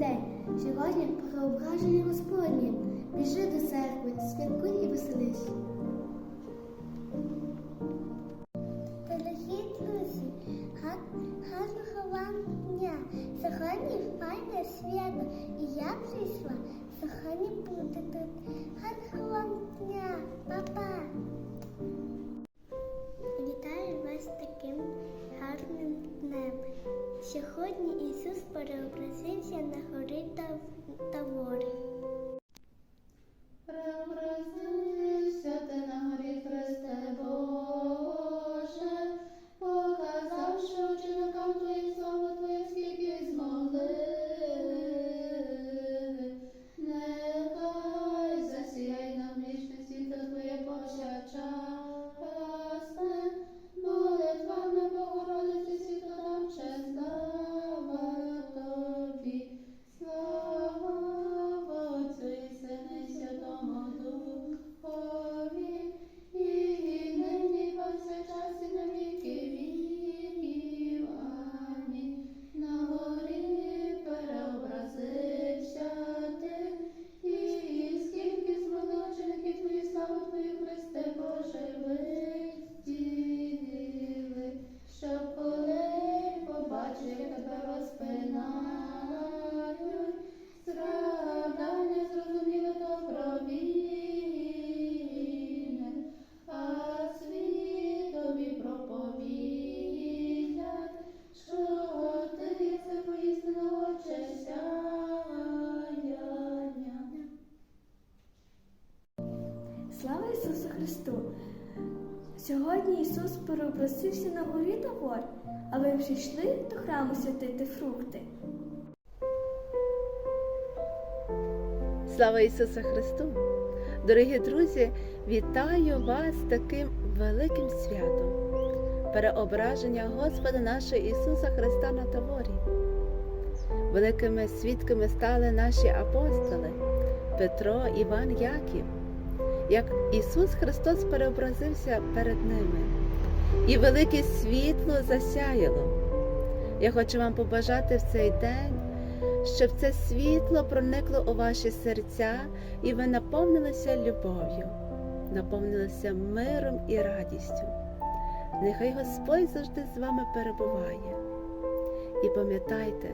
день. Сьогодні преображення Господнє. Біжи до церкви, святкуй і веселись. Дорогі друзі, гар- гарного вам дня. Сьогодні файне свято, і я прийшла. Сьогодні бути тут. Гарного вам дня, Сьогодні Ісус переобразився на гори Тав- Ісусу Христу! Сьогодні Ісус переобразився на горі Тавор, а ви вже йшли до храму святити фрукти. Слава Ісусу Христу! Дорогі друзі, вітаю вас таким великим святом переображення Господа нашого Ісуса Христа на Таворі. Великими свідками стали наші апостоли Петро, Іван, Яків, як Ісус Христос переобразився перед ними, і велике світло засяяло. Я хочу вам побажати в цей день щоб це світло проникло у ваші серця, і ви наповнилися любов'ю, наповнилися миром і радістю. Нехай Господь завжди з вами перебуває. І пам'ятайте,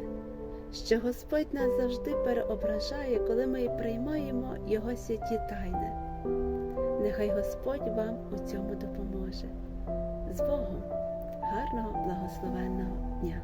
що Господь нас завжди переображає, коли ми приймаємо Його святі тайни. Нехай Господь вам у цьому допоможе. З Богом! Гарного благословенного дня!